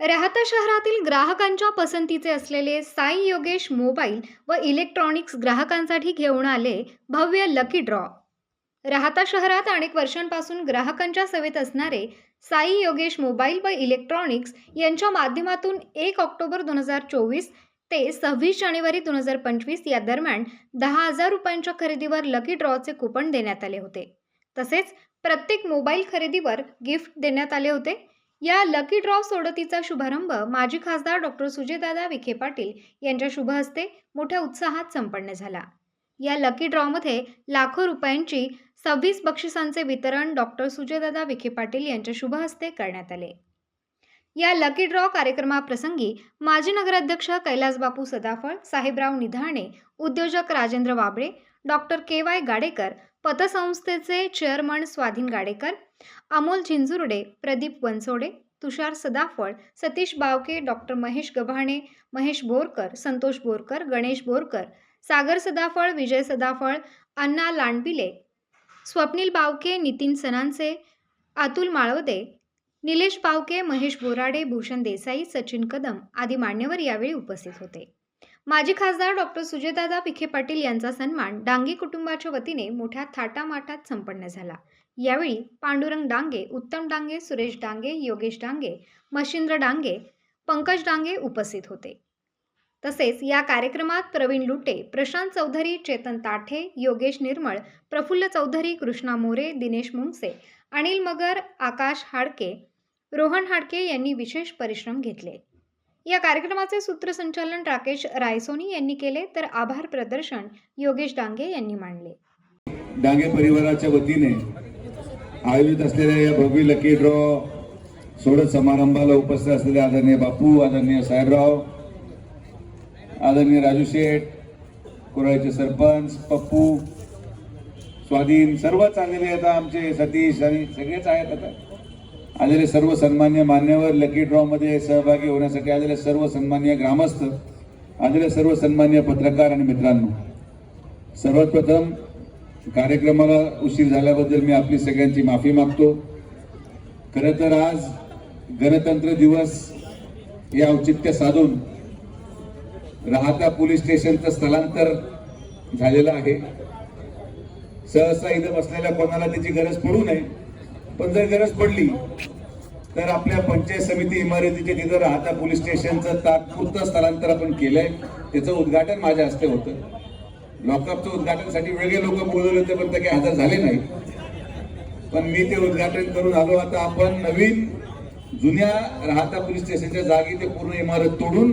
राहता शहरातील ग्राहकांच्या पसंतीचे असलेले साई योगेश मोबाईल व इलेक्ट्रॉनिक्स ग्राहकांसाठी घेऊन आले भव्य लकी ड्रॉ राहता शहरात अनेक वर्षांपासून ग्राहकांच्या सेवेत असणारे साई योगेश मोबाईल व इलेक्ट्रॉनिक्स यांच्या माध्यमातून एक ऑक्टोबर दोन हजार चोवीस ते सव्वीस जानेवारी दोन हजार पंचवीस या दरम्यान दहा हजार रुपयांच्या खरेदीवर लकी ड्रॉचे कुपन देण्यात आले होते. तसेच प्रत्येक मोबाईल खरेदीवर गिफ्ट देण्यात आले होते. या लकी ड्रॉ सोडतीचा शुभारंभ माजी खासदार डॉक्टर सुजयदादा विखे पाटील यांच्या शुभ हस्ते मोठ्या उत्साहात संपन्न झाला. या लकी ड्रॉमध्ये लाखो रुपयांची सव्वीस बक्षिसांचे वितरण डॉक्टर सुजयदादा विखे पाटील यांच्या शुभ हस्ते करण्यात आले. या लकी ड्रॉ कार्यक्रमाप्रसंगी माजी नगराध्यक्ष कैलासबापू सदाफळ साहेबराव निधाणे उद्योजक Rajendra Wabale doctor K Y Gadekar पतसंस्थेचे chairman Swadhin Gadekar Amol Zinzurde Pradeep Wansode Tushar Sadaphal Satish Bawake doctor Mahesh Gavhane Mahesh Borkar Santosh Borkar Ganesh Borkar Sagar Sadaphal Vijay Sadaphal Anna Landbile Swapnil Bawake Nitin सनांचे अतुल माळवदे निलेश बावके महेश बोराडे भूषण देसाई सचिन कदम आदी मान्यवर यावेळी उपस्थित होते. माजी खासदार डॉक्टर सुजयदादा विखे पाटील यांचा सन्मान डांगे कुटुंबाच्या वतीने मोठ्या थाटामाटात संपन्न झाला. यावेळी पांडुरंग डांगे उत्तम डांगे सुरेश डांगे योगेश डांगे मशिंद्र डांगे पंकज डांगे उपस्थित होते. तसेच या कार्यक्रमात प्रवीण लुटे प्रशांत चौधरी चेतन ताठे योगेश निर्मळ प्रफुल्ल चौधरी कृष्णा मोरे दिनेश मुंगसे अनिल मगर आकाश हाडके रोहन हाडके यांनी विशेष परिश्रम घेतले. या कार्यक्रमाचे सूत्रसंचालन राकेश रायसोनी यांनी केले तर आभार प्रदर्शन योगेश डांगे यांनी मांडले. डांगे परिवाराच्या वतीने आयोजित असलेल्या या भव्य लकी ड्रॉ सोडत समारंभाला उपस्थित असलेले आदरणीय बापू आदरणीय साहेबराव आदरणीय राजू शेठ कुराळचे सरपंच पप्पू स्वाधीन सर्वच आलेले आता आमचे सतीश आणि सगळेच आहेत आता. आलेले सर्व सन्मान्य मान्यवर लकी ड्रॉ मध्ये सहभागी होण्यासाठी आलेले सर्व सन्मान्य ग्रामस्थ आलेले सर्व सन्मान्य पत्रकार आणि मित्रांनो सर्वात प्रथम कार्यक्रमाला उशीर झाल्याबद्दल मी आपली सगळ्यांची माफी मागतो. खरं तर आज गणतंत्र दिवस हे औचित्य साधून राहता पोलीस स्टेशनचं स्थलांतर झालेलं आहे. सहसा इथं बसलेल्या कोणाला त्याची गरज पडू नये. पण जर गरज पडली तर आपल्या पंचायत समिती इमारतीचे तिथं राहता पोलीस स्टेशनचं तात्पुरतं स्थलांतर आपण केलंय. त्याचं उद्घाटन माझ्या हस्ते होतं. लॉकअपचं उद्घाटनसाठी वेगळे लोक बोलवले होते पण ते काही हजर झाले नाही पण मी ते उद्घाटन करून आलो. आता आपण नवीन जुन्या राहता पोलीस स्टेशनच्या जागी ते पूर्ण इमारत तोडून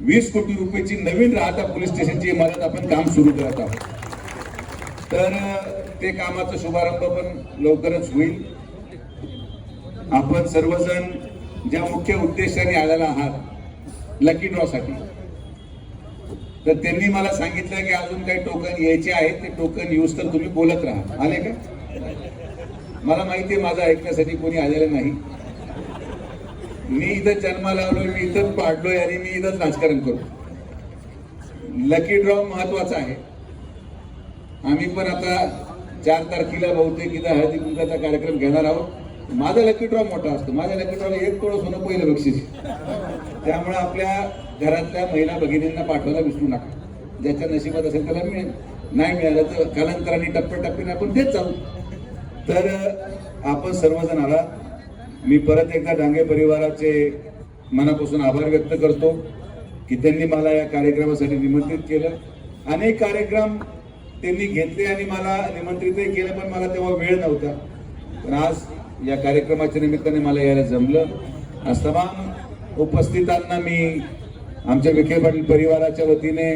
वीस कोटी रुपयाची नवीन राहता पोलीस स्टेशनची इमारत आपण काम सुरू करत आहोत. तर ते कामाचा शुभारंभ पण लवकरच होईल. आपण सर्वजण ज्या मुख्य उद्देशाने आलेला आहात लकी ड्रॉ साठी. तर त्यांनी मला सांगितलं की अजून काही टोकन यायचे आहेत ते टोकन यूज तर तुम्ही बोलत राहा. आले का? मला माहिती आहे माझं ऐकण्यासाठी कोणी आलेलं नाही. मी इथं जन्माला आलोय मी इथंच पाडलोय आणि मी इथंच राजकारण करतो लकी ड्रॉ महत्त्वाचा आहे. आम्ही पण आता चार तारखेला बहुतेक इथं हळदी कुंकाचा कार्यक्रम घेणार आहोत. माझा लकी ड्रॉ मोठा असतो. माझ्या लकी ड्रॉला एक करोड होणं पहिलं बक्षीस. त्यामुळे आपल्या घरातल्या महिला भगिनींना पाठवायला विसरू नका. ज्याच्या नशिबात असेल त्याला मिळेल. नाही मिळालं तर कालांतराने टप्प्याटप्प्याने आपण देत जाऊ तर आपण सर्वजण आला मी परत एकदा डांगे परिवाराचे मनापासून आभार व्यक्त करतो की त्यांनी मला या कार्यक्रमासाठी निमंत्रित केलं. अनेक कार्यक्रम त्यांनी घेतले आणि मला निमंत्रितही केलं पण मला तेव्हा वेळ नव्हता. पण आज या कार्यक्रमाच्या निमित्ताने मला यायला जमलं. आज तमाम उपस्थितांना मी आमच्या विखे पाटील परिवाराच्या वतीने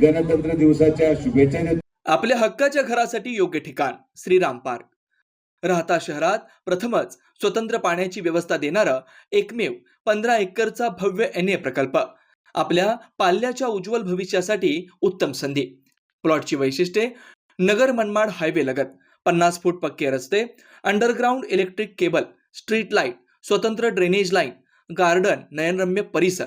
गणतंत्र दिवसाच्या शुभेच्छा देतो. आपल्या हक्काच्या घरासाठी योग्य ठिकाण श्रीराम पार्क. राहता शहरात प्रथमच स्वतंत्र पाण्याची व्यवस्था देणारा एकमेव पंधरा एकरचा भव्य एन ए प्रकल्प. आपल्या पाल्याच्या उज्ज्वल भविष्यासाठी उत्तम संधी. प्लॉटची वैशिष्ट्ये नगर मनमाड हायवे लगत पन्नास फूट पक्के रस्ते underground electric cable street light स्वतंत्र ड्रेनेज लाईन गार्डन नयनरम्य परिसर.